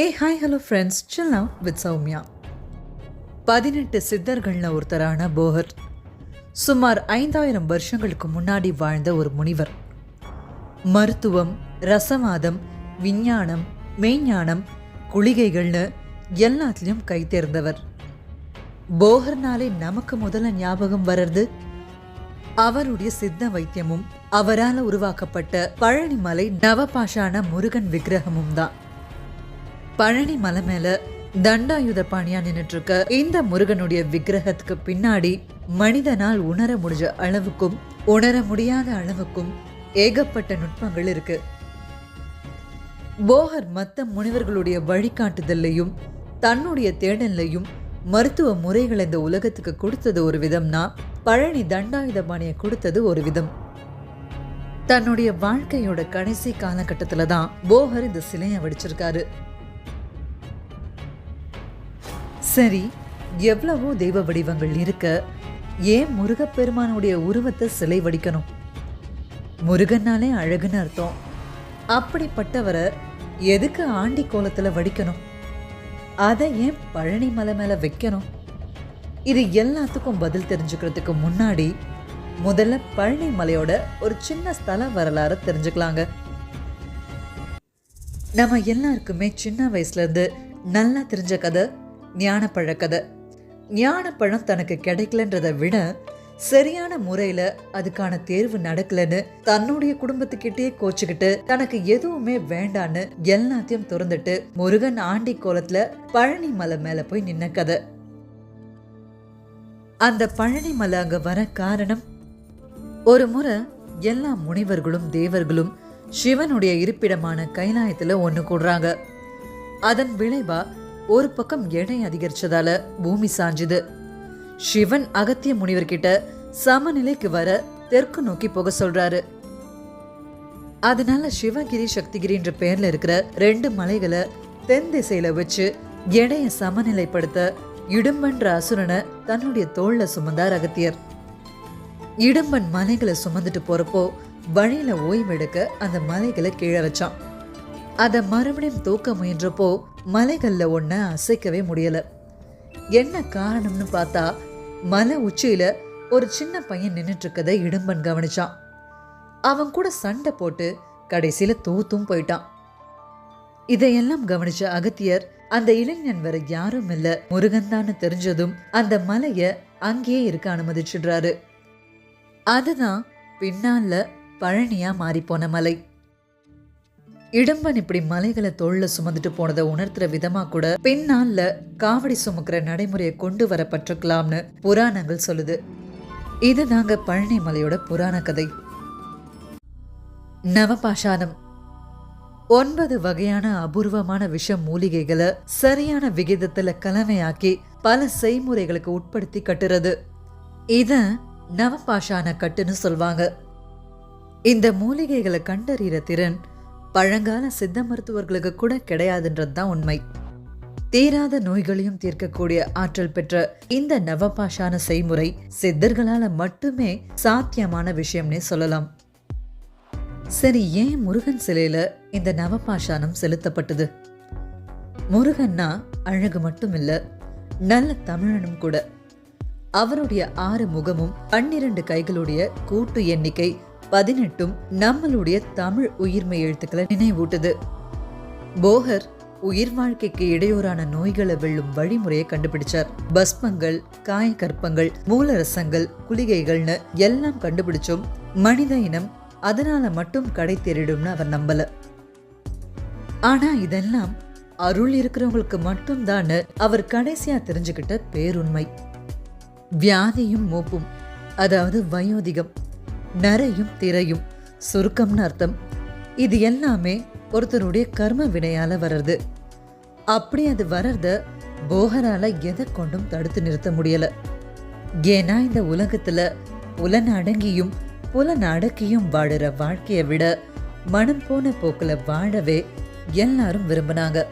A hi hello friends chill with Soumya பதினெட்டு சித்தர்களில் ஒருத்தரான போகர். சுமார் ஐந்தாயிரம் வருஷங்களுக்கு முன்னாடி வாழ்ந்த ஒரு முனிவர். மருத்துவம் ரசவாதம் விஞ்ஞானம் மெய்ஞானம் குளிகைகள்னு எல்லாத்துலேயும் கை தேர்ந்தவர். போகர்னாலே நமக்கு முதல்ல ஞாபகம் வர்றது அவருடைய சித்த வைத்தியமும் அவரால் உருவாக்கப்பட்ட பழனிமலை நவபாஷான முருகன் விக்கிரகமும் தான். பழனி மலை மேல தண்டாயுத பாணியா நின்றுட்டு இருக்க இந்த முருகனுடைய விக்கிரகத்துக்கு பின்னாடி மனிதனால் உணர முடிஞ்ச அளவுக்கும் உணர முடியாத அளவுக்கும் ஏகப்பட்ட நுட்பங்கள் இருக்கு. போகர் மத்த முனிவர்களுடைய வழிகாட்டுதல்லையும் தன்னுடைய தேடல்லையும் மருத்துவ முறைகளை இந்த உலகத்துக்கு கொடுத்தது ஒரு விதம்னா பழனி தண்டாயுத பாணியை கொடுத்தது ஒரு விதம். தன்னுடைய வாழ்க்கையோட கடைசி காலகட்டத்துல தான் போகர் இந்த சிலையை வடிச்சிருக்காரு. சரி எவ்வளவோ தெய்வ வடிவங்கள் இருக்க ஏன் முருகப்பெருமானுடைய உருவத்தை சிலை வடிக்கணும்? முருகன்னாலே அழகுன்னு அர்த்தம். அப்படிப்பட்டவரை எதுக்கு ஆண்டி கோலத்தில் வடிக்கணும்? அதை ஏன் பழனி மலை மேலே வைக்கணும்? இது எல்லாத்துக்கும் பதில் தெரிஞ்சுக்கிறதுக்கு முன்னாடி முதல்ல பழனி மலையோட ஒரு சின்ன ஸ்தல வரலாறு தெரிஞ்சுக்கலாங்க. நம்ம எல்லாருக்குமே சின்ன வயசுலேருந்து நல்லா தெரிஞ்ச கதை ஞானப்பழ கதை ஞானப்பழம் தனக்கு கிடைக்கலன்றதை விட சரியான முறையில அதுக்கான தேர்வு நடக்கலன்னு தன்னுடைய குடும்பத்துக்கிட்டே கோச்சுக்கிட்டு தனக்கு எதுவுமே வேண்டான்னு எல்லாத்தையும் திறந்துட்டு முருகன் ஆண்டி கோலத்துல பழனி மலை மேல போய் நின்ன கதை. அந்த பழனி மலை அங்க வர காரணம் ஒரு முறை எல்லா முனிவர்களும் தேவர்களும் சிவனுடைய இருப்பிடமான கைலாயத்துல ஒன்று கூடுறாங்க. அதன் விளைவா ஒரு பக்கம் எடை அதிகரிச்சதால பூமி சாஞ்சுது. சிவன் அகத்திய முனிவர்கிட்ட சமநிலைக்கு வர தெற்கு நோக்கி போக சொல்றாரு. அதனால சிவகிரி சக்திகிரின்ற பேர்ல இருக்கிற ரெண்டு மலைகளை தென் திசையில வச்சு எடைய சமநிலைப்படுத்த இடும்பன்ற அசுரனை தன்னுடைய தோல்ல சுமந்தார் அகத்தியர். இடும்பன் மலைகளை சுமந்துட்டு போறப்போ வழியில ஓய்வெடுக்க அந்த மலைகளை கீழே வச்சான். அதை மறுபடியும் தூக்க முயன்றப்போ மலைகளில் ஒன்றை அசைக்கவே முடியலை. என்ன காரணம்னு பார்த்தா மலை உச்சியில் ஒரு சின்ன பையன் நின்னுட்டு இடும்பன் கவனிச்சான். அவன் கூட சண்டை போட்டு கடைசியில் தோத்தும் போயிட்டான். இதையெல்லாம் கவனிச்ச அகத்தியர் அந்த இளைஞன் வேற யாரும் இல்லை. முருகன்தான்னு தெரிஞ்சதும் அந்த மலையை அங்கேயே இருக்க அனுமதிச்சிடுறாரு. அதுதான் பின்னால பழனியா மாறிப்போன மலை. இடம்பன் இப்படி மலைகளை தோல்ல சுமந்துட்டு போனதை உணர்த்துற விதமா கூட பின்னால காவடி சுமக்கிற நடைமுறையை கொண்டு வரப்பட்டிருக்கலாம்னு புராணங்கள் சொல்லுது. இதுதாங்க பழனி மலையோட புராண கதை. நவபாஷானம் ஒன்பது வகையான அபூர்வமான விஷ மூலிகைகளை சரியான விகிதத்துல கலவையாக்கி பல செய்முறைகளுக்கு உட்படுத்தி கட்டுறது. இத நவபாஷான கட்டுன்னு சொல்வாங்க. இந்த மூலிகைகளை கண்டறிகிற திறன் பழங்கால சித்த மருத்துவர்களுக்கு கூட கிடையாதுன்றது தான் உண்மை. தீராத நோய்களையும் தீர்க்கக்கூடிய ஆற்றல் பெற்ற இந்த நவபாஷான செய்முறை சித்தர்களால மட்டுமே சாத்தியமான விஷயம்னே சொல்லலாம். சரி ஏன் முருகன் சிலையில இந்த நவபாஷானம் செலுத்தப்பட்டது? முருகன்னா அழகு மட்டும் இல்ல நல்ல தமிழனும் கூட. அவருடைய ஆறு முகமும் பன்னிரண்டு கைகளுடைய கூட்டு எண்ணிக்கை பதினெட்டும் நம்மளுடைய தமிழ் உயிர்மை எழுத்துக்களை நினைவூட்டுது. போகர் உயிர் வாழ்க்கைக்கு இடையூறான நோய்களை வெல்லும் வழிமுறையை கண்டுபிடிச்சார். பஸ்மங்கள் காயக்கற்பங்கள் மூலரசங்கள் குளிகைகள்னு எல்லாம் கண்டுபிடிச்சும் மனித இனம் அதனால மட்டும் கடை தேறிடும்னு அவர் நம்பல. ஆனா இதெல்லாம் அருள் இருக்கிறவங்களுக்கு மட்டும்தான் அவர் கடைசியா தெரிஞ்சுக்கிட்ட பேருண்மை. வியாதியும் மூப்பும் அதாவது வயோதிகம். நரையும் திரையும். சுருக்கம்னு அர்த்தம். இது எல்லாமே ஒருத்தருடைய கர்ம வினையால வர்றது. அப்படி அது வர்றத போகரால எதை கொண்டும் தடுத்து நிறுத்த முடியல. ஏன்னா இந்த உலகத்துல புலன் அடங்கியும் புலன் அடக்கியும் வாடுற வாழ்க்கையை விட மனம் போன போக்குல வாழவே எல்லாரும் விரும்பினாங்க.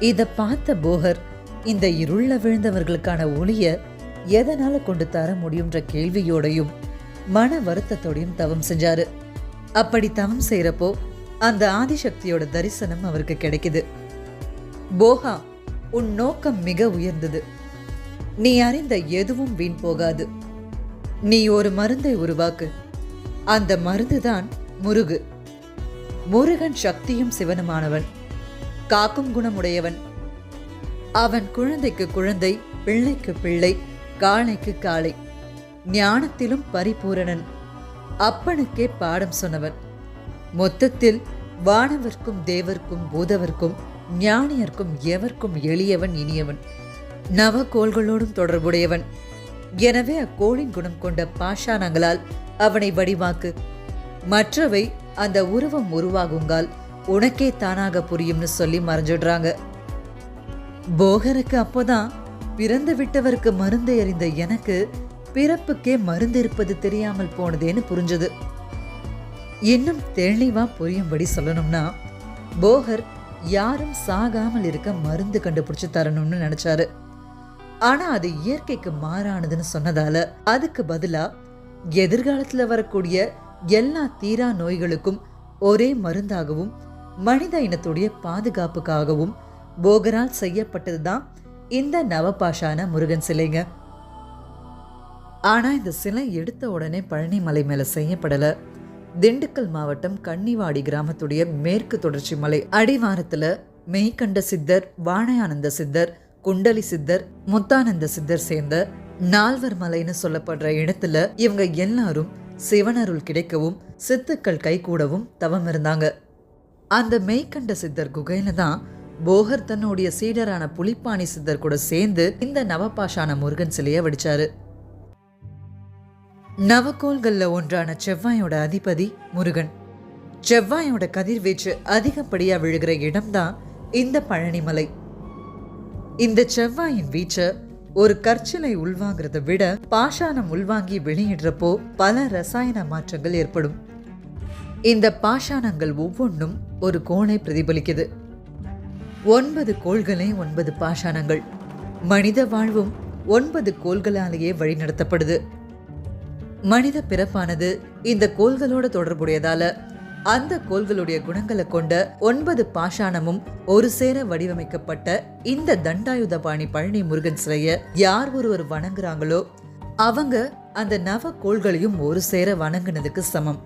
இதை பார்த்த போகர் இந்த இருள விழுந்தவர்களுக்கான ஒளிய எதனால கொண்டு தர முடியும்ன்ற கேள்வியோடையும் மன வருத்தத்தோடையும் தவம் செஞ்சாரு. அப்படி தவம் செய்யறப்போ அந்த ஆதிசக்தியோட தரிசனம் அவருக்கு கிடைக்குது. போகா உன் நோக்கம் மிக உயர்ந்தது. நீ அறிந்த எதுவும் வீண் போகாது. நீ ஒரு மருந்தை உருவாக்கு. அந்த மருந்துதான் முருகு. முருகன் சக்தியும் சிவனுமானவன். காக்கும் குணமுடையவன். அவன் குழந்தைக்கு குழந்தை பிள்ளைக்கு பிள்ளை காளைக்கு காளை. ஞானத்திலும் பரிபூரணன். அப்பனுக்கே பாடம் சொன்னவன். மொத்தத்தில் வானவர்க்கும் தேவர்க்கும் பூதவர்க்கும் ஞானியர்க்கும் எவர்க்கும் எளியவன் இனியவன். நவகோள்களோடும் தொடர்புடையவன். எனவே அக்கோளின் குணம் கொண்ட பாஷாணங்களால் அவனை வடிவாக்கு. மற்றவை அந்த உருவம் உருவாகுங்கால் உனக்கே தானாக புரியும்னு சொல்லி மறைஞ்சிடுறாங்க போகருக்கு அப்போதான் பிறந்து விட்டவருக்கு மருந்தை அறிந்த எனக்கு பிறப்புக்கே மருந்து இருப்பது தெரியாமல் போனதேன்னு புரிஞ்சது. இன்னும் தெளிவா புரியும்படி சொல்லணும்னா போகர் யாரும் சாகாமல் இருக்க மருந்து கண்டுபிடிச்சு தரணும்னு நினைச்சாரு. ஆனா அது இயற்கைக்கு மாறானதுன்னு சொன்னதால அதுக்கு பதிலா எதிர்காலத்துல வரக்கூடிய எல்லா தீரா நோய்களுக்கும் ஒரே மருந்தாகவும் மனித இனத்துடைய பாதுகாப்புக்காகவும் போகரால் செய்யப்பட்டதுதான் இந்த நவபாஷான முருகன் சிலைங்க. ஆனால் இந்த சிலை எடுத்த உடனே பழனி மலை செய்யப்படலை. திண்டுக்கல் மாவட்டம் கன்னிவாடி கிராமத்துடைய மேற்கு தொடர்ச்சி மலை அடிவாரத்தில் மெய்கண்ட சித்தர் வாழையானந்த சித்தர் குண்டலி சித்தர் முத்தானந்த சித்தர் சேர்ந்த நால்வர் மலைன்னு சொல்லப்படுற இடத்துல இவங்க எல்லாரும் சிவனருள் கிடைக்கவும் சித்துக்கள் கைகூடவும் தவம் இருந்தாங்க. அந்த மெய்கண்ட சித்தர் குகையில தான் போகர் தன்னுடைய சீடரான புலிப்பாணி சித்தர் கூட சேர்ந்து இந்த நவபாஷான முருகன் சிலையை வடிச்சாரு. நவக்கோள்களில் ஒன்றான செவ்வாயோட அதிபதி முருகன். செவ்வாயோட கதிர்வீச்சு அதிகப்படியாக விழுகிற இடம்தான் இந்த பழனிமலை. இந்த செவ்வாயின் வீச்சு ஒரு கற்சிலை உள்வாங்கிறத விட பாஷாணம் உள்வாங்கி வெளியிடுறப்போ பல ரசாயன மாற்றங்கள் ஏற்படும். இந்த பாஷாணங்கள் ஒவ்வொன்றும் ஒரு கோணை பிரதிபலிக்குது. ஒன்பது கோள்களே ஒன்பது பாஷாணங்கள். மனித வாழ்வும் ஒன்பது கோள்களாலேயே வழிநடத்தப்படுது. மனித பிறப்பானது இந்த கோள்களோட தொடர்புடையதால அந்த கோள்களுடைய குணங்களை கொண்ட ஒன்பது பாஷாணமும் ஒரு சேர வடிவமைக்கப்பட்ட இந்த தண்டாயுதபாணி பழனி முருகன் சிலைய யார் ஒருவர் வணங்குறாங்களோ அவங்க அந்த நவ கோள்களையும் ஒரு சேர வணங்குனதுக்கு சமம்.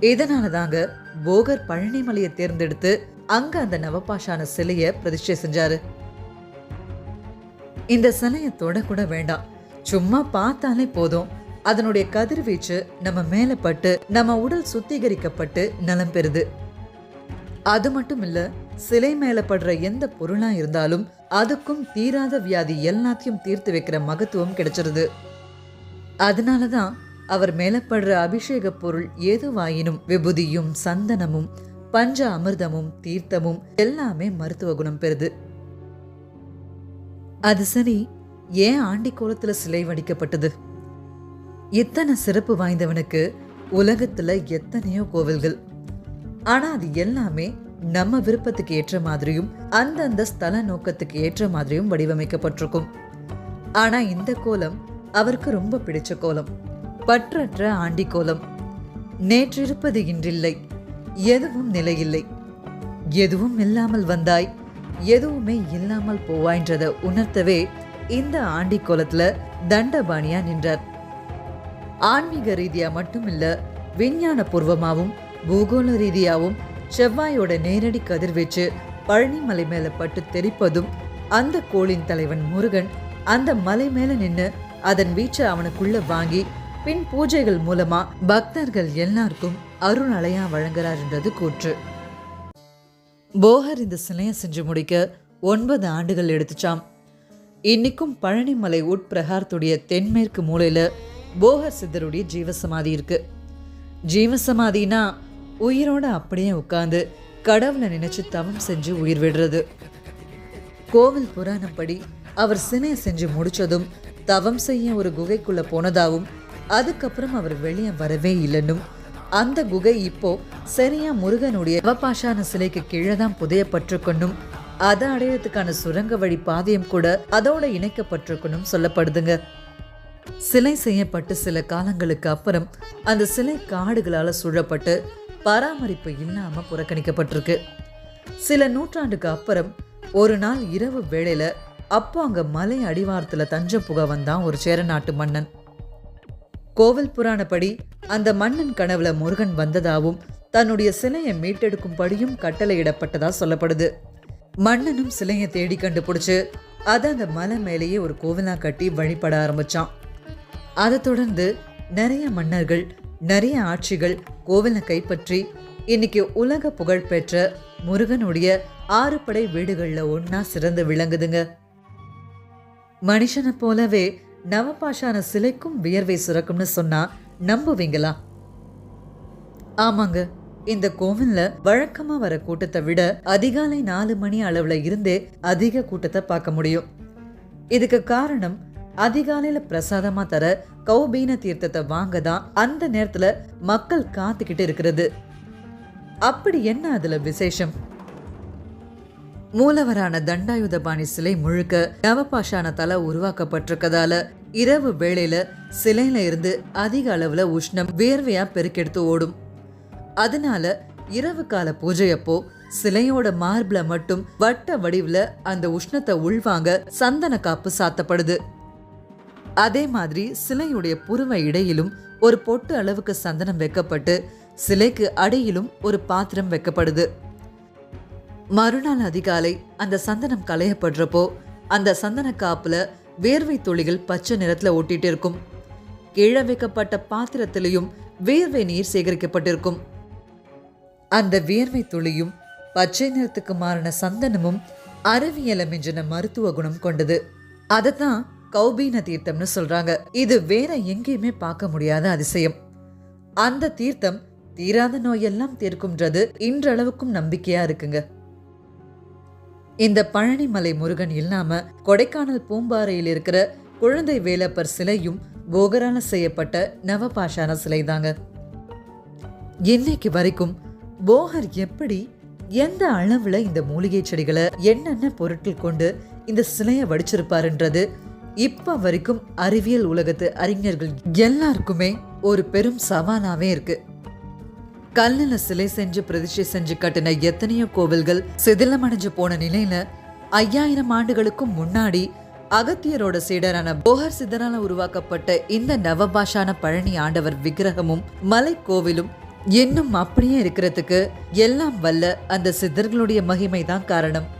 இதனால தாங்க போகர் பழனிமலையை தேர்ந்தெடுத்து அங்க அந்த நவபாஷான சிலைய பிரதிஷ்டை செஞ்சாரு. இந்த சிலையை தொட கூட வேண்டாம். சும்மா பார்த்தாலே போதும். அதனுடைய கதிர்வீச்சு நம்ம மேலே பட்டு நம்ம உடல் சுத்திகரிக்கப்பட்டு நலம் பெறுது. அது மட்டும் இல்ல சிலை மேல படுற எந்த பொருளா இருந்தாலும் அதுக்கும் தீராத வியாதி எல்லாத்தையும் தீர்த்து வைக்கிற மகத்துவம் கிடைச்சிருது. அதனாலதான் அவர் மேல படுற அபிஷேக பொருள் ஏதுவாயினும் விபூதியும் சந்தனமும் பஞ்ச அமிர்தமும் தீர்த்தமும் எல்லாமே மருத்துவ குணம் பெறுது. அது சரி ஏன் ஆண்டி கோலத்துல சிலை வடிக்கப்பட்டது? இத்தனை சிறப்பு வாய்ந்தவனுக்கு உலகத்துல எத்தனையோ கோவில்கள். ஆனா அது எல்லாமே நம்ம விருப்பத்துக்கு ஏற்ற மாதிரியும் அந்தந்த ஸ்தல நோக்கத்துக்கு ஏற்ற மாதிரியும் வடிவமைக்கப்பட்டிருக்கும். ஆனா இந்த கோலம் அவருக்கு ரொம்ப பிடிச்ச கோலம். பற்றற்ற ஆண்டி கோலம். நேற்றிருப்பது இன்றில்லை எதுவும் நிலையில்லை. எதுவும் இல்லாமல் வந்தாய் எதுவுமே இல்லாமல் போவாய்ன்றதை உணர்த்தவே இந்த ஆண்டி கோலத்துல தண்டபாணியா நின்றார். ஆன்மீக ரீதியா மட்டும் இல்லை விஞ்ஞான பூர்வமாகவும் பூகோள ரீதியாகவும் செவ்வாயோட நேரடி கதிர்வீச்சு பழனி மலை மேல பட்டு தெரிப்பதும் அந்த கோளின் தலைவன் முருகன் அந்த மலை மேல நின்னு அதன் வீச்சை அவனுக்குள்ள வாங்கி பின் பூஜைகள் மூலமா பக்தர்கள் எல்லாருக்கும் அருள் வழங்குறாருன்றது கூற்று. போகர் இந்த சிலையை செஞ்சு முடிக்க ஒன்பது ஆண்டுகள் எடுத்துச்சாம். இன்னைக்கும் பழனிமலை உட்பிரகாரத்துடைய தென்மேற்கு மூலையில போகர் சித்தருடைய ஜீவசமாதி இருக்கு. ஜீவசமாதினா உயிரோட அப்படியே உட்காந்து கடவுளை நினைச்சு தவம் செஞ்சு உயிர் விடுறது. கோவில் புராணப்படி அவர் சினையை செஞ்சு முடிச்சதும் தவம் செய்ய ஒரு குகைக்குள்ள போனதாகவும் அதுக்கப்புறம் அவர் வெளியே வரவே இல்லைன்னும் அந்த குகை இப்போ சரியா முருகனுடைய நவபாஷான சிலைக்கு கீழே தான் புதையப்பட்டிருக்கணும். அதை அடையறதுக்கான சுரங்க வழி பாதையும் கூட அதோட இணைக்கப்பட்டிருக்கணும் சொல்லப்படுதுங்க. சிலை செய்யப்பட்டு சில காலங்களுக்கு அப்புறம் அந்த சிலை காடுகளால் சூழப்பட்டு பராமரிப்பு இல்லாமல் புறக்கணிக்கப்பட்டிருக்கு. சில நூற்றாண்டுக்கு அப்புறம் ஒரு நாள் இரவு வேளையில் அப்போ அங்கே மலை அடிவாரத்தில் தஞ்சம் புக வந்தான் ஒரு சேர நாட்டு மன்னன். கோவில் புராணப்படி அந்த மன்னன் கனவுல முருகன் வந்ததாகவும் தன்னுடைய சிலையை மீட்டெடுக்கும்படியும் கட்டளையிடப்பட்டதா சொல்லப்படுது. மன்னனும் சிலையை தேடி கண்டுபிடிச்சு அதை அந்த மலை மேலேயே ஒரு கோவிலாக கட்டி வழிபட ஆரம்பிச்சான். அதை தொடர்ந்து நிறைய மன்னர்கள் நிறைய ஆட்சிகள் கோவிலை கைப்பற்றி இன்னைக்கு உலக புகழ்பெற்ற முருகனுடைய ஆறு படை வீடுகளில் ஒண்ணா சிறந்து விளங்குதுங்க. மனுஷனை போலவே நவபாஷான சிலைக்கும் வியர்வை சுரக்கும்னு சொன்னா நம்புவீங்களா? ஆமாங்க. இந்த கோவில்ல வழக்கமா வர கூட்டத்தை விட அதிகாலை நாலு மணி அளவுல இருந்தே அதிக கூட்டத்தை பார்க்க முடியும். இதுக்கு காரணம் அதிகாலையில பிரசாதமா தர கௌபீன தீர்த்தத்தை வாங்க தான் அந்த நேரத்துல மக்கள் காத்துக்கிட்டு இருக்கிறது. அப்படி என்ன அதுல விசேஷம்? மூலவரான தண்டாயுதபாணி சிலை முழுக்க நவபாஷான தலை உருவாக்கப்பட்டிருக்கதால இரவு வேளையில சிலையில இருந்து அதிக அளவுல உஷ்ணம் வேர்வையா பெருக்கெடுத்து ஓடும். அதனால இரவு கால பூஜையப்போ சிலையோட மார்பிள மட்டும் வட்ட வடிவுல அந்த உஷ்ணத்தை உள்வாங்க சந்தன காப்பு சாத்தப்படுது. அதே மாதிரி சிலையுடைய புருவ இடையிலும் ஒரு பொட்டு அளவுக்கு சந்தனம் வைக்கப்பட்டு சிலைக்கு அடியிலும் ஒரு பாத்திரம் வைக்கப்படுது. மறுநாள் அதிகாலை அந்த சந்தனம் களையப்படுறப்போ அந்த சந்தன காப்புல வேர்வை துளிகள் பச்சை நிறத்துல ஒட்டிட்டு இருக்கும். கீழே வைக்கப்பட்ட பாத்திரத்திலையும் வேர்வை நீர் சேகரிக்கப்பட்டிருக்கும். அந்த வியர்வை துளியும் பச்சை நிறத்துக்கு மாறின சந்தனமும் அறிவியல மிஞ்சின மருத்துவ குணம் கொண்டது. அதைத்தான் கௌபீன தீர்த்தம்னு சொல்றாங்க. இது வேற எங்கேயுமே பார்க்க முடியாத அதிசயம். அந்த தீர்த்தம் தீராத நோயெல்லாம் தீர்க்கும்ன்றது இன்றளவுக்கும் நம்பிக்கையா இருக்குங்க. இந்த பழனிமலை முருகன் இல்லாம கொடைக்கானல் பூம்பாறையில் இருக்கிற குழந்தை வேலப்பர் சிலையும் கோகரால செய்யப்பட்ட நவபாஷான சிலை தாங்க இன்னைக்கு வரைக்கும் போகர் எப்படி எந்த அளவுல இந்த மூலிகை செடிகளை என்னென்ன பொருட்கள் கொண்டு இந்த சிலையை வடிச்சிருப்பாருன்றது இப்போ வரைக்கும் அறிவியல் உலகத்து அறிஞர்கள் எல்லாருக்குமே ஒரு பெரும் சவாலாகவே இருக்கு. கல்லுல சிலை செஞ்சு பிரதிஷ்டை செஞ்சு கட்டின எத்தனையோ கோவில்கள் சிதிலமடைஞ்சு போன நிலையில ஐயாயிரம் ஆண்டுகளுக்கும் முன்னாடி அகத்தியரோட சீடரான போகர் சிதரால உருவாக்கப்பட்ட இந்த நவபாஷான பழனி ஆண்டவர் விக்கிரகமும் மலை கோவிலும் இன்னும் அப்படியே இருக்கிறதுக்கு எல்லாம் வல்ல அந்த சித்தர்களுடைய மகிமை தான் காரணம்.